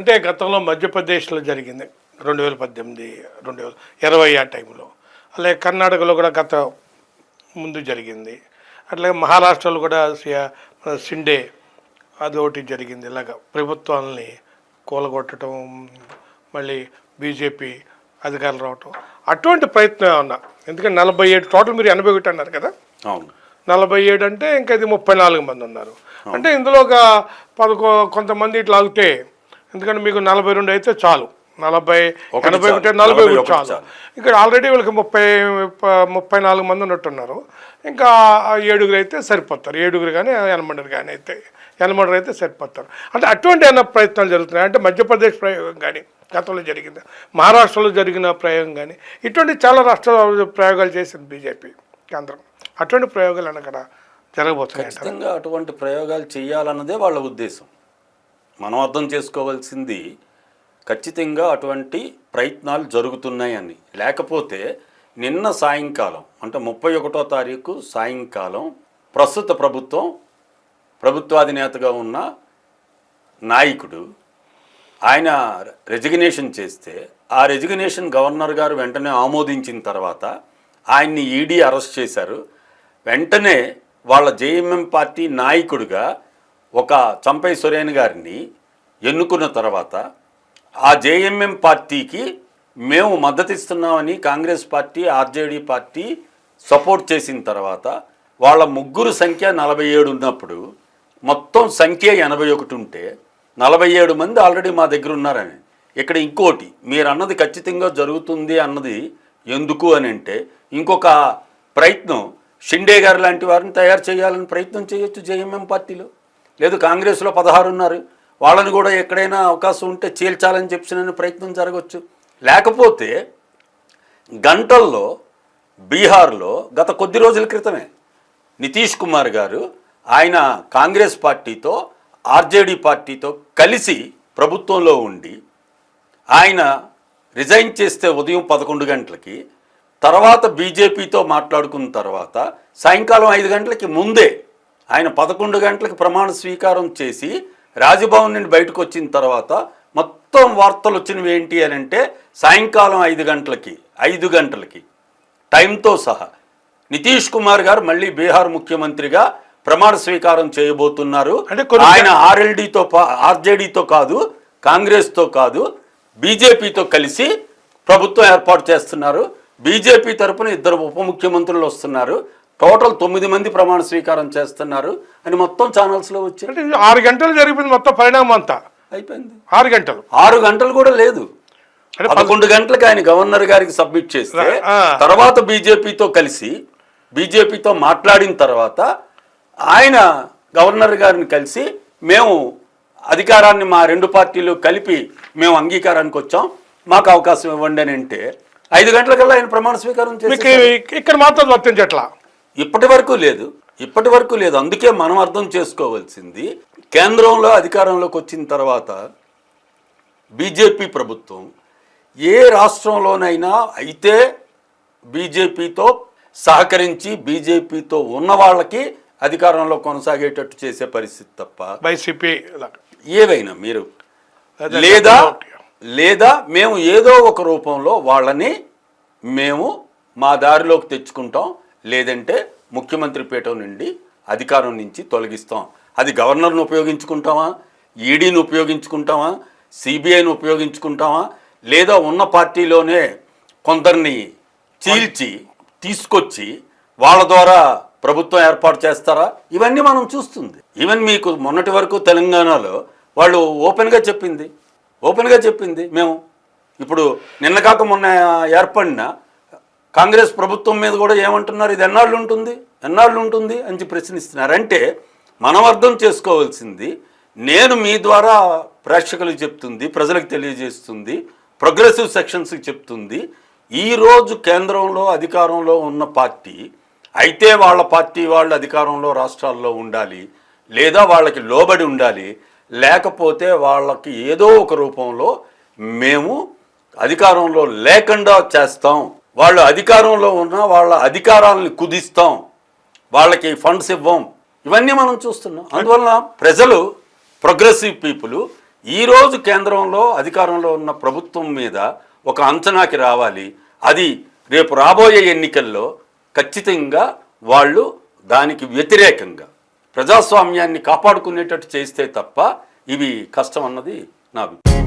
అంటే గతంలో మధ్యప్రదేశ్లో జరిగింది. రెండు వేల పద్దెనిమిది రెండు వేల ఇరవై ఆ టైంలో. అలాగే కర్ణాటకలో కూడా గత ముందు జరిగింది. అట్లాగే మహారాష్ట్రలో కూడా సిండే అది ఒకటి జరిగింది. ఇలాగ ప్రభుత్వాలని కూలగొట్టడం మళ్ళీ బీజేపీ అధికారులు రావటం. అటువంటి ప్రయత్నం ఏమన్నా? ఎందుకంటే నలభై ఏడు టోటల్ మీరు ఎనభై ఒకటి అన్నారు కదా? అవును. నలభై ఏడు అంటే ఇంకా ఇది ముప్పై నాలుగు మంది ఉన్నారు. అంటే ఇందులో ఒక పదకొ కొంతమంది ఇట్లా ఆగితే ఎందుకంటే మీకు నలభై రెండు అయితే చాలు. నలభై ఎనభై. ఒకటి నలభై ఒకటి చాలు. ఇక్కడ ఆల్రెడీ వీళ్ళకి ముప్పై ముప్పై నాలుగు మంది ఉన్నట్టున్నారు. ఇంకా ఏడుగురు అయితే సరిపోతారు. ఏడుగురు కానీ ఎనమండరు కానీ అయితే ఎనమండరు అయితే సరిపోతారు. అంటే అటువంటి ఏమైనా ప్రయత్నాలు జరుగుతున్నాయి? అంటే మధ్యప్రదేశ్ ప్రయోగం కానీ గతంలో జరిగింది. మహారాష్ట్రలో జరిగిన ప్రయోగం కానీ ఇటువంటి చాలా రాష్ట్రాల ప్రయోగాలు చేసింది బీజేపీ కేంద్రం. అటువంటి ప్రయోగాలు అక్కడ జరగబోతున్నాయి? ఖచ్చితంగా అటువంటి ప్రయోగాలు చేయాలన్నదే వాళ్ళ ఉద్దేశం. మనం అర్థం చేసుకోవాల్సింది ఖచ్చితంగా అటువంటి ప్రయత్నాలు జరుగుతున్నాయని. లేకపోతే నిన్న సాయంకాలం అంటే ముప్పై ఒకటో తారీఖు సాయంకాలం ప్రస్తుత ప్రభుత్వం ప్రభుత్వాధినేతగా ఉన్న నాయకుడు ఆయన రెజిగ్నేషన్ చేస్తే ఆ రెజిగ్నేషన్ గవర్నర్ గారు వెంటనే ఆమోదించిన తర్వాత ఆయన్ని ఈడీ అరెస్ట్ చేశారు. వెంటనే వాళ్ళ జేఎంఎం పార్టీ నాయకుడిగా ఒక చంపై సురేన్ గారిని ఎన్నుకున్న తర్వాత ఆ జేఎంఎం పార్టీకి మేము మద్దతు ఇస్తున్నామని Congress party RJD party support చేసిన తర్వాత వాళ్ళ ముగ్గురు సంఖ్య నలభై ఏడు ఉన్నప్పుడు మొత్తం సంఖ్య ఎనభై ఒకటి ఉంటే నలభై ఏడు మంది ఆల్రెడీ మా దగ్గర ఉన్నారని. ఇక్కడ ఇంకోటి మీరు అన్నది ఖచ్చితంగా జరుగుతుంది అన్నది ఎందుకు అని అంటే ఇంకొక ప్రయత్నం షిండే గారు లాంటి వారిని తయారు చేయాలని ప్రయత్నం చేయొచ్చు జేఎంఎం పార్టీలో. లేదు కాంగ్రెస్లో పదహారు ఉన్నారు. వాళ్ళని కూడా ఎక్కడైనా అవకాశం ఉంటే చీల్చాలని చెప్పిన ప్రయత్నం జరగవచ్చు లేకపోతే గంటల్లో బీహార్లో గత కొద్ది రోజుల క్రితమే నితీష్ కుమార్ గారు ఆయన కాంగ్రెస్ పార్టీతో ఆర్జేడీ పార్టీతో కలిసి ప్రభుత్వంలో ఉండి ఆయన రిజైన్ చేస్తే ఉదయం పదకొండు గంటలకి తర్వాత బీజేపీతో మాట్లాడుకున్న తర్వాత సాయంకాలం ఐదు గంటలకి ముందే ఆయన పదకొండు గంటలకి ప్రమాణ స్వీకారం చేసి రాజభవన్ నుండి బయటకు వచ్చిన తర్వాత మొత్తం వార్తలు వచ్చినవి ఏంటి అని అంటే సాయంకాలం ఐదు గంటలకి ఐదు గంటలకి టైంతో సహా. నితీష్ కుమార్ గారు మళ్ళీ బీహార్ ముఖ్యమంత్రిగా ప్రమాణ స్వీకారం చేయబోతున్నారు. ఆయన ఆర్ఎల్డీతో ఆర్జేడీతో కాదు కాంగ్రెస్తో కాదు బీజేపీతో కలిసి ప్రభుత్వం ఏర్పాటు చేస్తున్నారు. బీజేపీ తరపున ఇద్దరు ఉప ముఖ్యమంత్రులు వస్తున్నారు. టోటల్ తొమ్మిది మంది ప్రమాణ స్వీకారం చేస్తున్నారు అని మొత్తం ఛానల్స్లో వచ్చి అంటే ఆరు గంటలు జరిగిపోయింది మొత్తం పరిణామం అంతా. అయిపోయింది. ఆరు గంటలు. ఆరు గంటలు కూడా లేదు. పదకొండు గంటలకు ఆయన గవర్నర్ గారికి సబ్మిట్ చేస్తే. తర్వాత బీజేపీతో కలిసి బీజేపీతో మాట్లాడిన తర్వాత ఆయన గవర్నర్ గారిని కలిసి మేము అధికారాన్ని మా రెండు పార్టీలు కలిపి మేము అంగీకారానికి వచ్చాం. మాకు అవకాశం ఇవ్వండి అని అంటే ఐదు గంటలకల్లా ఆయన ప్రమాణ స్వీకారం చేసి ఇక్కడ మాత్రం వర్తించట్లా? ఇప్పటి వరకు లేదు. ఇప్పటి వరకు లేదు. అందుకే మనం అర్థం చేసుకోవాల్సింది కేంద్రంలో అధికారంలోకి వచ్చిన తర్వాత బీజేపీ ప్రభుత్వం ఏ రాష్ట్రంలోనైనా అయితే బీజేపీతో సహకరించి బీజేపీతో ఉన్న వాళ్ళకి అధికారంలో కొనసాగేటట్టు చేసే పరిస్థితి తప్ప వైసీపీ ఏవైనా మీరు లేదా. లేదా మేము ఏదో ఒక రూపంలో వాళ్ళని మేము మా దారిలోకి తెచ్చుకుంటాం. లేదంటే ముఖ్యమంత్రి పీఠం నుండి అధికారం నుంచి తొలగిస్తాం. అది గవర్నర్ను ఉపయోగించుకుంటామా? ఈడీని ఉపయోగించుకుంటామా? సిబిఐని ఉపయోగించుకుంటామా? లేదా ఉన్న పార్టీలోనే కొందరిని చీల్చి తీసుకొచ్చి వాళ్ళ ద్వారా ప్రభుత్వం ఏర్పాటు చేస్తారా? ఇవన్నీ మనం చూస్తుంది. ఈవెన్ మీకు మొన్నటి వరకు తెలంగాణలో వాళ్ళు ఓపెన్గా చెప్పింది. ఓపెన్గా చెప్పింది మేము. ఇప్పుడు నిన్న కాక మొన్న ఏర్పడిన కాంగ్రెస్ ప్రభుత్వం మీద కూడా ఏమంటున్నారు? ఇది ఎన్నాళ్ళు ఉంటుంది? ఎన్నాళ్ళు ఉంటుంది? అని ప్రశ్నిస్తున్నారు. అంటే మనం అర్థం చేసుకోవాల్సింది నేను మీ ద్వారా ప్రేక్షకులకు చెప్తుంది ప్రజలకు తెలియజేస్తుంది ప్రోగ్రెసివ్ సెక్షన్స్కి చెప్తుంది ఈరోజు కేంద్రంలో అధికారంలో ఉన్న పార్టీ అయితే వాళ్ళ పార్టీ వాళ్ళు అధికారంలో రాష్ట్రాల్లో ఉండాలి లేదా వాళ్ళకి లోబడి ఉండాలి లేకపోతే వాళ్ళకి ఏదో ఒక రూపంలో మేము అధికారంలో లేకుండా చేస్తాం. వాళ్ళు అధికారంలో ఉన్న వాళ్ళ అధికారాలను కుదిస్తాం వాళ్ళకి ఫండ్స్ ఇవ్వం. ఇవన్నీ మనం చూస్తున్నాం. అందువలన ప్రజలు ప్రోగ్రెసివ్ పీపుల్ ఈరోజు కేంద్రంలో అధికారంలో ఉన్న ప్రభుత్వం మీద ఒక అంచనాకి రావాలి. అది రేపు రాబోయే ఎన్నికల్లో ఖచ్చితంగా వాళ్ళు దానికి వ్యతిరేకంగా ప్రజాస్వామ్యాన్ని కాపాడుకునేటట్టు చేస్తే తప్ప ఇవి కష్టం అన్నది నా అభిప్రాయం.